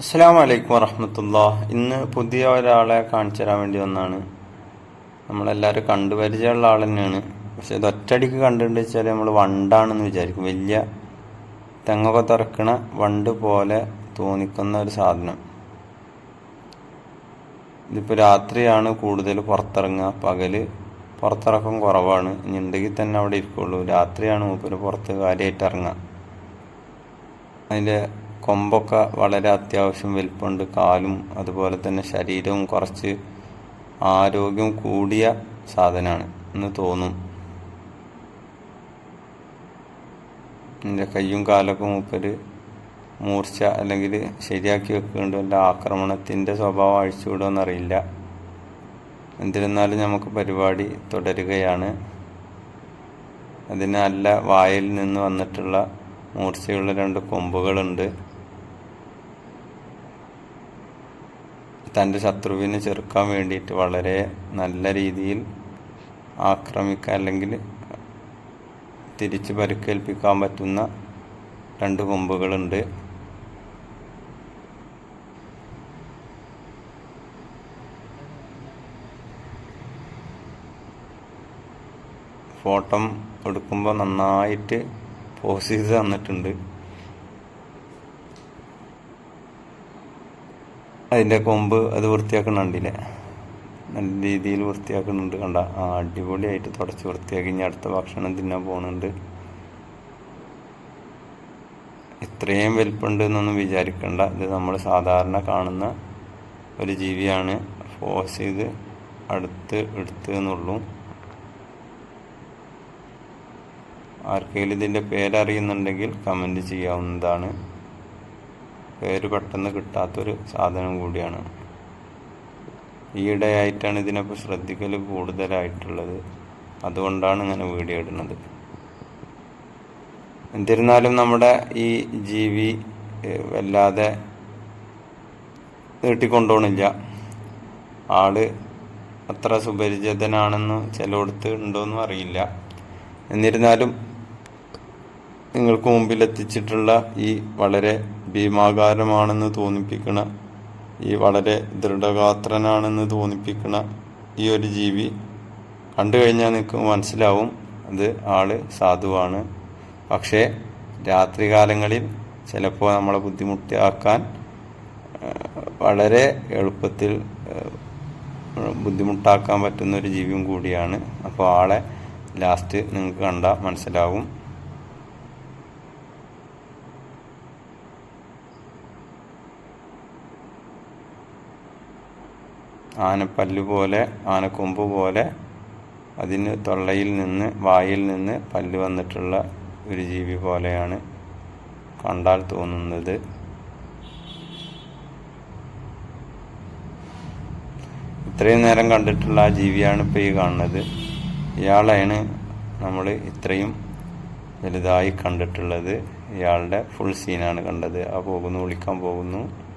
അസ്സാം വലൈക്കും വറഹമത്തുള്ള. ഇന്ന് പുതിയ ഒരാളെ കാണിച്ചു തരാൻ വേണ്ടി വന്നാണ്. നമ്മളെല്ലാവരും കണ്ടുപരിചയമുള്ള ആൾ തന്നെയാണ്. പക്ഷെ ഇത് ഒറ്റടിക്ക് കണ്ടിട്ടുണ്ട് വെച്ചാൽ നമ്മൾ വണ്ടാണെന്ന് വിചാരിക്കും. വലിയ തെങ്ങൊക്കെ തുറക്കണ വണ്ട് പോലെ തോന്നിക്കുന്ന ഒരു സാധനം. ഇതിപ്പോൾ രാത്രിയാണ് കൂടുതൽ പുറത്തിറങ്ങുക. പകൽ പുറത്തിറക്കം കുറവാണ്. ഇനി ഉണ്ടെങ്കിൽ തന്നെ അവിടെ ഇരിക്കുള്ളൂ. രാത്രിയാണ് മൂപ്പര് പുറത്ത് കാര്യമായിട്ട് ഇറങ്ങുക. അതിന്റെ കൊമ്പൊക്കെ വളരെ അത്യാവശ്യം വലിപ്പമുണ്ട്. കാലും അതുപോലെ തന്നെ ശരീരവും കുറച്ച് ആരോഗ്യം കൂടിയ സാധനമാണ് എന്ന് തോന്നും. എന്റെ കയ്യും കാലൊക്കെ മൂപ്പര് മൂർച്ച അല്ലെങ്കിൽ ശരിയാക്കി വെക്കുന്നുണ്ട്. വല്ല ആക്രമണത്തിന്റെ സ്വഭാവം അഴിച്ചുവിടുമെന്നറിയില്ല എന്നിരുന്നാലും നമുക്ക് പരിപാടി തുടരുകയാണ്. അതിനല്ല നല്ല വായിൽ നിന്ന് വന്നിട്ടുള്ള മൂർച്ചയുള്ള രണ്ട് കൊമ്പുകളുണ്ട്. തന്റെ ശത്രുവിനെ ചെറുക്കാൻ വേണ്ടിയിട്ട് വളരെ നല്ല രീതിയിൽ ആക്രമിക്കുക അല്ലെങ്കിൽ തിരിച്ച് പരിക്കേൽപ്പിക്കാൻ പറ്റുന്ന രണ്ട് കൊമ്പുകളുണ്ട്. ഫോട്ടം എടുക്കുമ്പോൾ നന്നായിട്ട് പോസ് ചെയ്ത് തന്നിട്ടുണ്ട്. അതിന്റെ കൊമ്പ് അത് വൃത്തിയാക്കണുണ്ടില്ലേ നല്ല രീതിയിൽ വൃത്തിയാക്കുന്നുണ്ട്. കണ്ട ആ അടിപൊളിയായിട്ട് തുടച്ച് വൃത്തിയാക്കി. ഇനി അടുത്ത ഭക്ഷണം തിന്നാൻ പോകുന്നുണ്ട് ഇത്രയും വലിപ്പുണ്ട് എന്നൊന്നും വിചാരിക്കണ്ട. ഇത് നമ്മൾ സാധാരണ കാണുന്ന ഒരു ജീവിയാണ്. ഫോസ് ചെയ്ത് അടുത്ത് എടുത്ത് എന്നുള്ളൂ. ആർക്കെങ്കിലും ഇതിന്റെ പേരറിയുന്നുണ്ടെങ്കിൽ കമന്റ് ചെയ്യാവുന്നതാണ്. പേര് പെട്ടെന്ന് കിട്ടാത്തൊരു സാധനം കൂടിയാണ്. ഈയിടെയായിട്ടാണ് ഇതിനൊക്കെ ശ്രദ്ധിക്കൽ കൂടുതലായിട്ടുള്ളത്. അതുകൊണ്ടാണ് ഇങ്ങനെ വീഡിയോ ഇടുന്നത്. എന്നിരുന്നാലും നമ്മുടെ ഈ ജീവി വല്ലാതെ നീട്ടിക്കൊണ്ടോണില്ല. ആൾ അത്ര സുപരിചിതനാണെന്ന് ചിലയിടത്ത് ഉണ്ടോയെന്നും അറിയില്ല. എന്നിരുന്നാലും നിങ്ങൾക്ക് മുമ്പിൽ എത്തിച്ചിട്ടുള്ള ഈ വളരെ ഭീമാകാരമാണെന്ന് തോന്നിപ്പിക്കണ ഈ വളരെ ദൃഢഗാത്രനാണെന്ന് തോന്നിപ്പിക്കണ ഈ ഒരു ജീവി കണ്ടു കഴിഞ്ഞാൽ നിങ്ങൾക്ക് മനസ്സിലാവും അത് ആൾ സാധുവാണ്. പക്ഷേ രാത്രികാലങ്ങളിൽ ചിലപ്പോൾ നമ്മളെ ബുദ്ധിമുട്ടാക്കാൻ വളരെ എളുപ്പത്തിൽ ബുദ്ധിമുട്ടാക്കാൻ പറ്റുന്ന ഒരു ജീവിയും കൂടിയാണ്. അപ്പോൾ ആളെ ലാസ്റ്റ് നിങ്ങൾക്ക് കണ്ടാൽ മനസ്സിലാവും. ആനപ്പല്ല് പോലെ ആനക്കൊമ്പ് പോലെ അതിന് തൊള്ളയിൽ നിന്ന് വായിൽ നിന്ന് പല്ല് വന്നിട്ടുള്ള ഒരു ജീവി പോലെയാണ് കണ്ടാൽ തോന്നുന്നത്. ഇത്രയും നേരം കണ്ടിട്ടുള്ള ആ ജീവിയാണ് ഇപ്പോൾ ഈ കാണുന്നത്. ഇയാളെയാണ് നമ്മൾ ഇത്രയും വലുതായി കണ്ടിട്ടുള്ളത്. ഇയാളുടെ ഫുൾ സീനാണ് കണ്ടത്. ആ പോകുന്നു വിളിക്കാൻ പോകുന്നു.